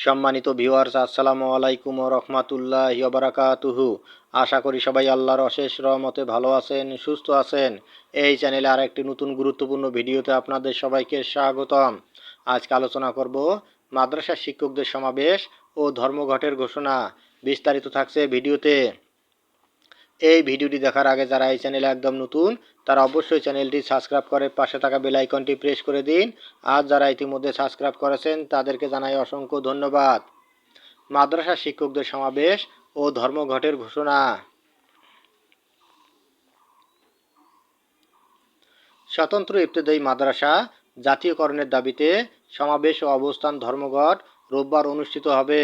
সম্মানিত ভিউয়ার্স আসসালামু আলাইকুম ও রহমাতুল্লাহ বারাকাতুহু। আশা করি সবাই আল্লাহর অশেষ রহমতে ভালো আছেন, সুস্থ আছেন। এই চ্যানেলে আর একটি নতুন গুরুত্বপূর্ণ ভিডিওতে আপনাদের সবাইকে স্বাগতম। আজকে আলোচনা করব মাদ্রাসা শিক্ষকদের সমাবেশ ও ধর্মঘটের ঘোষণা। বিস্তারিত থাকছে ভিডিওতে। এই ভিডিওটি দেখার আগে যারা এই চ্যানেলে একদম নতুন, তারা অবশ্যই চ্যানেলটি সাবস্ক্রাইব করে পাশে থাকা বেল আইকনটি প্রেস করে দিন। আর যারা ইতিমধ্যে সাবস্ক্রাইব করেছেন, তাদেরকে জানাই অসংখ্য ধন্যবাদ। মাদ্রাসা শিক্ষকদের সমাবেশ ও ধর্মঘটের ঘোষণা। স্বতন্ত্র ইবতদায়ী মাদ্রাসা জাতীয়করণের দাবিতে সমাবেশ ও অবস্থান ধর্মঘট রোববার অনুষ্ঠিত হবে।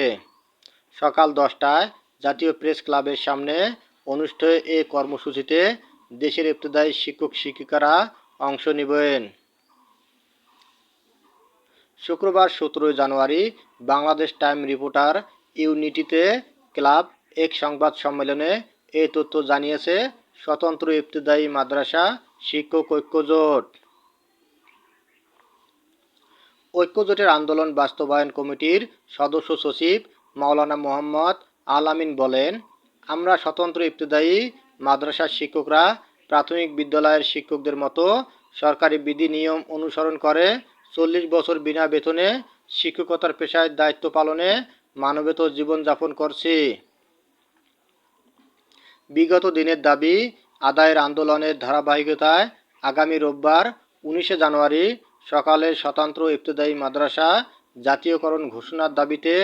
সকাল দশটায় জাতীয় প্রেস ক্লাবের সামনে অনুষ্ঠেয় এ কর্মসূচিতে দেশের ইবতদায়ী শিক্ষক শিক্ষিকারা অংশ নেবেন। শুক্রবার সতেরোই জানুয়ারি বাংলাদেশ টাইম রিপোর্টার ইউনিটিতে ক্লাব এক সংবাদ সম্মেলনে এ তথ্য জানিয়েছে স্বতন্ত্র ইবতদায়ী মাদ্রাসা শিক্ষক ঐক্যজোট ঐক্যজোটের আন্দোলন বাস্তবায়ন কমিটির সদস্য সচিব মাওলানা মোহাম্মদ আলামিন বলেন আমরা স্বতন্ত্র ইবতদায়ী মাদ্রাসার শিক্ষকরা প্রাথমিক বিদ্যালয়ের শিক্ষকদের মতো সরকারি বিধি নিয়ম অনুসরণ করে চল্লিশ বছর বিনা বেতনে শিক্ষকতার পেশায় দায়িত্ব পালনে মানবেত জীবনযাপন করছি। বিগত দিনের দাবি, আদায়ের আন্দোলনের ধারাবাহিকতায় আগামী রোববার উনিশে জানুয়ারি সকালে স্বতন্ত্র ইবতদায়ী মাদ্রাসা জাতীয়করণ ঘোষণার দাবিতে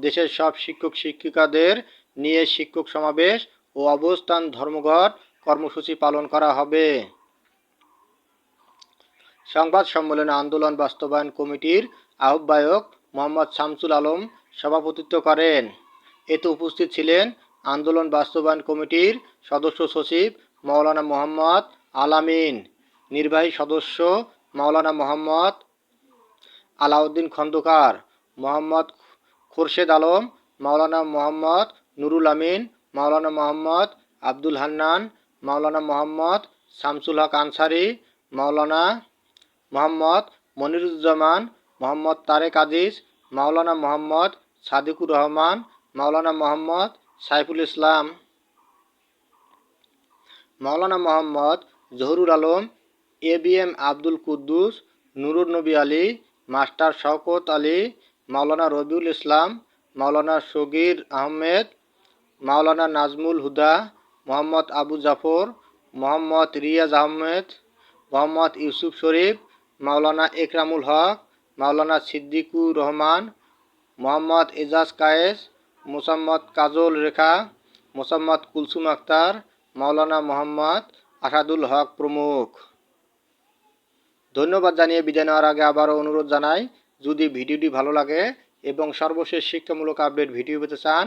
দেশের সব শিক্ষক শিক্ষিকাদের নিয়ে শিক্ষক সমাবেশ ও অবস্থান ধর্মঘট কর্মসূচি পালন করা হবে। সংবাদ সম্মেলনে আন্দোলন বাস্তবায়ন কমিটির আহ্বায়ক মোহাম্মদ শামসুল আলম সভাপতিত্ব করেন। এতে উপস্থিত ছিলেন আন্দোলন বাস্তবায়ন কমিটির সদস্য সচিব মাওলানা মোহাম্মদ আলামিন, নির্বাহী সদস্য Maulana Mohammad Alauddin Khandakar, Mohammad Khorshed Alam, Maulana Mohammad Nurul Amin, Maulana Mohammad Abdul Hannan, Maulana Mohammad Shamsul Haque Ansari, Maulana Mohammad Moniruzzaman, Mohammad Tareq Aziz, Maulana Mohammad Sadiqur Rahman, Maulana Mohammad Saiful Islam. Maulana Mohammad Zahurul Alam, A B M Abdul Quddus, Nurur Nabi Ali, master Shawkat Ali, Maulana Rabiul Islam, Maulana Sagir Ahmed Maulana Nazmul Huda, Mohammad Abu Jafar, Mohammad Riaz Ahmed, Mohammad Yusuf Sharif, Maulana Ekramul Haque, Maulana Siddiqur Rahman, Mohammad Ejaz Kayes, Mosammat Kajal Rekha, Mosammat Kulsum Akter, Maulana Mohammad Asadul Haque প্রমুখ। ধন্যবাদ জানিয়ে বিদায় নেওয়ার আগে আবারও অনুরোধ জানাই, যদি ভিডিওটি ভালো লাগে এবং সর্বশেষ শিক্ষামূলক আপডেট ভিডিও পেতে চান